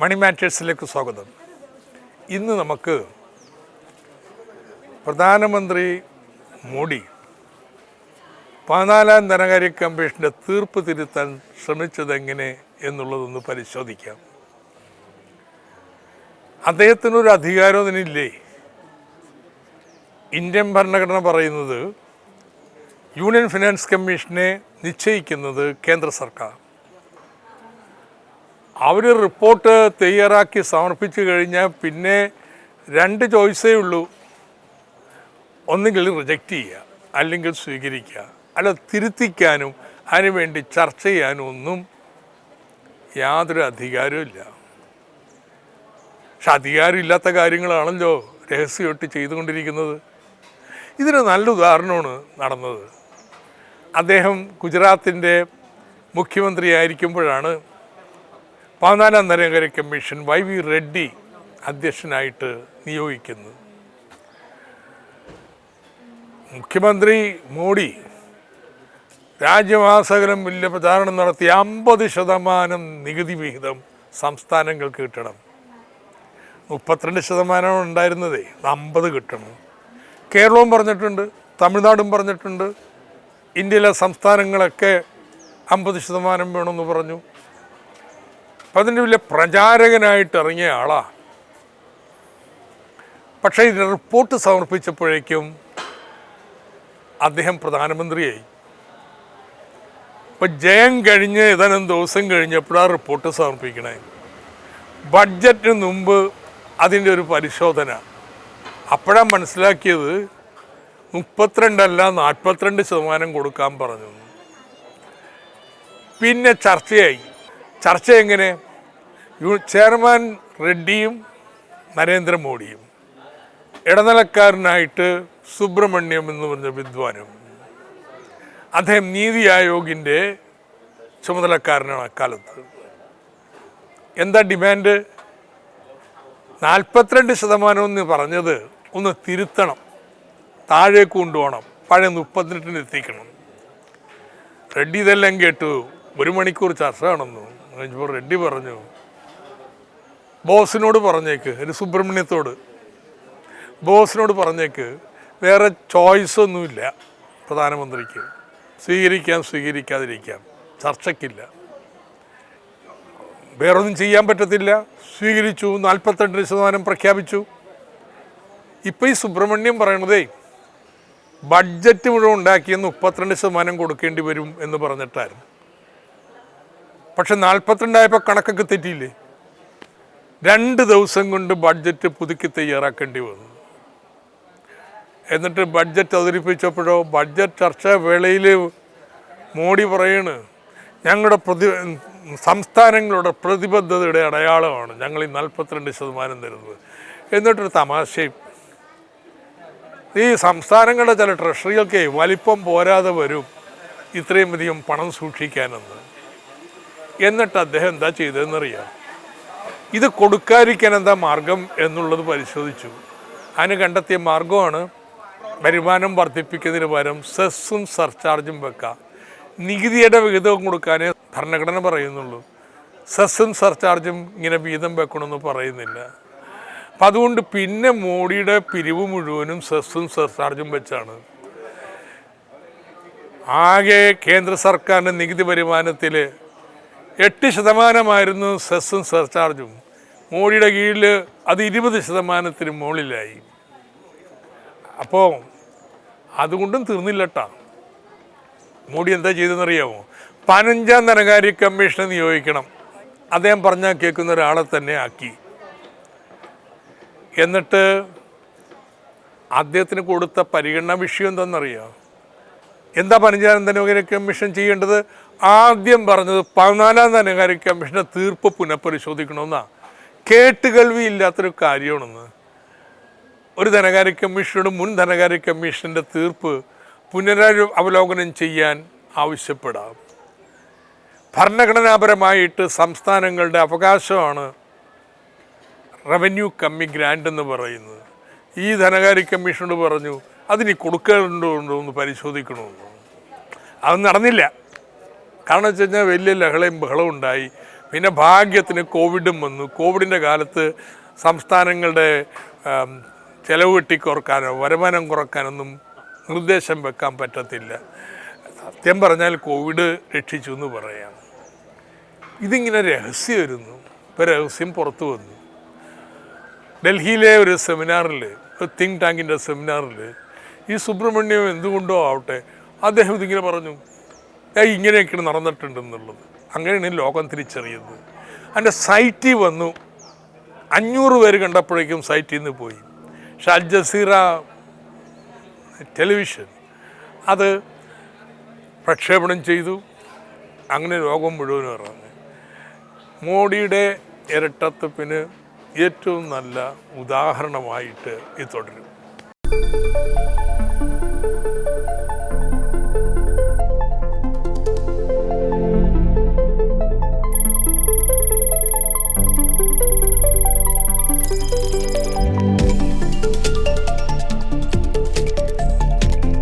മണി മാറ്റേഴ്സിലേക്ക് സ്വാഗതം. ഇന്ന് നമുക്ക് പ്രധാനമന്ത്രി മോഡി പതിനാലാം ധനകാര്യ കമ്മീഷന്റെ തീർപ്പ് തിരുത്താൻ ശ്രമിച്ചതെങ്ങനെ എന്നുള്ളതൊന്ന് പരിശോധിക്കാം. അദ്ദേഹത്തിനൊരു അധികാരം ഇതിനില്ലേ? ഇന്ത്യൻ ഭരണഘടന പറയുന്നത് യൂണിയൻ ഫിനാൻസ് കമ്മീഷനെ നിശ്ചയിക്കുന്നത് കേന്ദ്ര സർക്കാർ. അവർ റിപ്പോർട്ട് തയ്യാറാക്കി സമർപ്പിച്ചു കഴിഞ്ഞാൽ പിന്നെ രണ്ട് ചോയ്സേ ഉള്ളൂ. ഒന്നുകിൽ റിജക്റ്റ് ചെയ്യുക അല്ലെങ്കിൽ സ്വീകരിക്കുക. അല്ല തിരുത്തിക്കാനും അതിനുവേണ്ടി ചർച്ച ചെയ്യാനും ഒന്നും യാതൊരു അധികാരവും ഇല്ല. പക്ഷെ അധികാരമില്ലാത്ത കാര്യങ്ങളാണല്ലോ രഹസ്യമായിട്ട് ചെയ്തുകൊണ്ടിരിക്കുന്നത്. ഇതിന് നല്ല ഉദാഹരണമാണ് നടന്നത്. അദ്ദേഹം ഗുജറാത്തിന്റെ മുഖ്യമന്ത്രിയായിരിക്കുമ്പോഴാണ് പതിനാലാം Narendra commission Y V Reddy അധ്യക്ഷനായിട്ട് നിയോഗിക്കുന്നത് മുഖ്യമന്ത്രി മോഡി രാജ്യമാസകലം വലിയ പ്രചാരണം നടത്തി അമ്പത് ശതമാനം നികുതി വിഹിതം സംസ്ഥാനങ്ങൾക്ക് കിട്ടണം. മുപ്പത്തിരണ്ട് ശതമാനമാണ് ഉണ്ടായിരുന്നതേ. അമ്പത് കിട്ടണം. കേരളവും പറഞ്ഞിട്ടുണ്ട് തമിഴ്നാടും പറഞ്ഞിട്ടുണ്ട്. ഇന്ത്യയിലെ സംസ്ഥാനങ്ങളൊക്കെ അമ്പത് ശതമാനം വേണമെന്ന് പറഞ്ഞു. അപ്പം അതിന്റെ വലിയ പ്രചാരകനായിട്ട് ഇറങ്ങിയ ആളാ. പക്ഷേ ഇതിന് റിപ്പോർട്ട് സമർപ്പിച്ചപ്പോഴേക്കും അദ്ദേഹം പ്രധാനമന്ത്രിയായി. ഇപ്പം ജയം കഴിഞ്ഞ് ഏതാനും ദിവസം കഴിഞ്ഞപ്പോഴാണ് റിപ്പോർട്ട് സമർപ്പിക്കണേ. ബഡ്ജറ്റിന് മുമ്പ് അതിന്റെ ഒരു പരിശോധന. അപ്പോഴാണ് മനസ്സിലാക്കിയത് മുപ്പത്തിരണ്ടല്ല നാൽപ്പത്തിരണ്ട് ശതമാനം കൊടുക്കാൻ പറഞ്ഞു. പിന്നെ ചർച്ചയായി. ചർച്ച എങ്ങനെ? ചെയർമാൻ റെഡ്ഡിയും നരേന്ദ്രമോദിയും. ഇടനിലക്കാരനായിട്ട് സുബ്രഹ്മണ്യം എന്ന് പറഞ്ഞ വിദ്വാനും. അദ്ദേഹം നീതി ആയോഗിന്റെ ചുമതലക്കാരനാണ് അക്കാലത്ത്. എന്താ ഡിമാൻഡ്? നാൽപ്പത്തിരണ്ട് ശതമാനം എന്ന് പറഞ്ഞത് ഒന്ന് തിരുത്തണം. താഴേക്ക് കൊണ്ടുപോകണം. പഴയ മുപ്പത്തിനെട്ടിന് എത്തിക്കണം. റെഡ്ഡി ഇതെല്ലാം കേട്ടു. ഒരു മണിക്കൂർ ചർച്ച കാണുന്നു റെഡ്ഡി പറഞ്ഞു ബോസിനോട് പറഞ്ഞേക്ക് ഒരു സുബ്രഹ്മണ്യത്തോട്. ബോസിനോട് പറഞ്ഞേക്ക് വേറെ ചോയ്സ് ഒന്നുമില്ല പ്രധാനമന്ത്രിക്ക്. സ്വീകരിക്കാം സ്വീകരിക്കാതിരിക്കാം. ചർച്ചയ്ക്കില്ല. വേറൊന്നും ചെയ്യാൻ പറ്റത്തില്ല. സ്വീകരിച്ചു നാൽപ്പത്തെട്ട് ശതമാനം പ്രഖ്യാപിച്ചു. ഇപ്പം ഈ സുബ്രഹ്മണ്യം പറയണതേ ബഡ്ജറ്റ് മുഴുവൻ ഉണ്ടാക്കിയെന്ന് മുപ്പത്തിരണ്ട് ശതമാനം കൊടുക്കേണ്ടി വരും എന്ന് പറഞ്ഞിട്ടായിരുന്നു. പക്ഷെ നാൽപ്പത്തിരണ്ടായപ്പോൾ കണക്കൊക്കെ തെറ്റിയില്ലേ? രണ്ട് ദിവസം കൊണ്ട് ബഡ്ജറ്റ് പുതുക്കി തയ്യാറാക്കേണ്ടി വന്നു. എന്നിട്ട് ബഡ്ജറ്റ് അവതരിപ്പിച്ചപ്പോഴോ ബഡ്ജറ്റ് ചർച്ചാ വേളയിൽ മോഡി പറയാണ് ഞങ്ങളുടെ പ്രതി സംസ്ഥാനങ്ങളുടെ പ്രതിബദ്ധതയുടെ അടയാളമാണ് ഞങ്ങൾ ഈ നാൽപ്പത്തിരണ്ട് ശതമാനം തരുന്നത്. എന്നിട്ടൊരു തമാശയും. ഈ സംസ്ഥാനങ്ങളുടെ ചില ട്രഷറികൾക്ക് വലിപ്പം പോരാതെ വരും ഇത്രയും അധികം പണം സൂക്ഷിക്കാനെന്ന്. എന്നിട്ട് അദ്ദേഹം എന്താ ചെയ്തതെന്നറിയാം ഇത് കൊടുക്കാതിരിക്കാൻ എന്താ മാർഗം എന്നുള്ളത് പരിശോധിച്ചു. അതിന് കണ്ടെത്തിയ മാർഗമാണ് വരുമാനം വർദ്ധിപ്പിക്കുന്നതിന് പകരം സെസ്സും സർചാർജും വെക്കുക. നികുതിയുടെ വിഹിതവും കൊടുക്കാനേ ഭരണഘടന പറയുന്നുള്ളൂ. സെസ്സും സർചാർജും ഇങ്ങനെ വീതം വെക്കണമെന്ന് പറയുന്നില്ല. അപ്പം അതുകൊണ്ട് പിന്നെ മോഡിയുടെ പിരിവ് മുഴുവനും സെസ്സും സർചാർജും വെച്ചാണ്. ആകെ കേന്ദ്ര സർക്കാരിന്റെ നികുതി വരുമാനത്തിൽ എട്ട് ശതമാനമായിരുന്നു സെസ്സും സർചാർജും. മോഡിയുടെ കീഴിൽ അത് ഇരുപത് ശതമാനത്തിന് മുകളിലായി. അപ്പോൾ അതുകൊണ്ടും തീർന്നില്ലട്ടാ. മോഡി എന്താ ചെയ്തെന്നറിയാമോ പതിനഞ്ചാം ധനകാര്യ കമ്മീഷനെ നിയോഗിക്കണം. അദ്ദേഹം പറഞ്ഞാൽ കേൾക്കുന്ന ഒരാളെ തന്നെ ആക്കി. എന്നിട്ട് അദ്ദേഹത്തിന് കൊടുത്ത പരിഗണന വിഷയം എന്താണെന്നറിയോ? എന്താ പതിനഞ്ചാം ധനകാര്യ കമ്മീഷൻ ചെയ്യേണ്ടത്? ആദ്യം പറഞ്ഞത് പതിനാലാം ധനകാര്യ കമ്മീഷന്റെ തീർപ്പ് പുനഃപരിശോധിക്കണമെന്നാ. കേട്ടുകേൾവി ഇല്ലാത്തൊരു കാര്യമാണെന്ന്. ഒരു ധനകാര്യ കമ്മീഷനോട് മുൻ ധനകാര്യ കമ്മീഷന്റെ തീർപ്പ് പുനരവ അവലോകനം ചെയ്യാൻ ആവശ്യപ്പെടാം. ഭരണഘടനാപരമായിട്ട് സംസ്ഥാനങ്ങളുടെ അവകാശമാണ് റവന്യൂ കമ്മി ഗ്രാൻഡ് എന്ന് പറയുന്നത്. ഈ ധനകാര്യ കമ്മീഷനോട് പറഞ്ഞു അതിനി കൊടുക്കേണ്ടോ എന്ന് പരിശോധിക്കണമെന്ന്. അത് നടന്നില്ല. കാരണം വെച്ച് കഴിഞ്ഞാൽ വലിയ ലഹളയും ബഹളവും ഉണ്ടായി. പിന്നെ ഭാഗ്യത്തിന് കോവിഡും വന്നു. കോവിഡിന്റെ കാലത്ത് സംസ്ഥാനങ്ങളുടെ ചെലവ് വെട്ടിക്കുറക്കാനോ വരുമാനം കുറക്കാനൊന്നും നിർദ്ദേശം വെക്കാൻ പറ്റത്തില്ല. സത്യം പറഞ്ഞാൽ കോവിഡ് രക്ഷിച്ചു എന്ന് പറയാം. ഇതിങ്ങനെ രഹസ്യമായിരുന്നു ഇപ്പോൾ രഹസ്യം പുറത്തു വന്നു. ഡൽഹിയിലെ ഒരു സെമിനാറിൽ ഒരു തിങ്ക് ടാങ്കിന്റെ സെമിനാറിൽ ഈ സുബ്രഹ്മണ്യം എന്തുകൊണ്ടോ ആവട്ടെ അദ്ദേഹം ഇതിങ്ങനെ പറഞ്ഞു. "ഏ, ഇങ്ങനെയൊക്കെയാണ് നടന്നിട്ടുണ്ടെന്നുള്ളത്. അങ്ങനെയാണ് ലോകം തിരിച്ചറിയുന്നത്. അതിന്റെ സൈറ്റിൽ വന്നു. അഞ്ഞൂറ് പേര് കണ്ടപ്പോഴേക്കും സൈറ്റിൽ നിന്ന് പോയി. പക്ഷെ അൽ ജസീറ ടെലിവിഷൻ അത് പ്രക്ഷേപണം ചെയ്തു. അങ്ങനെ ലോകം മുഴുവൻ ഇറങ്ങി. മോഡിയുടെ ഇരട്ടത്തപ്പിന് ഏറ്റവും നല്ല ഉദാഹരണമായിട്ട് ഇത് തുടരും.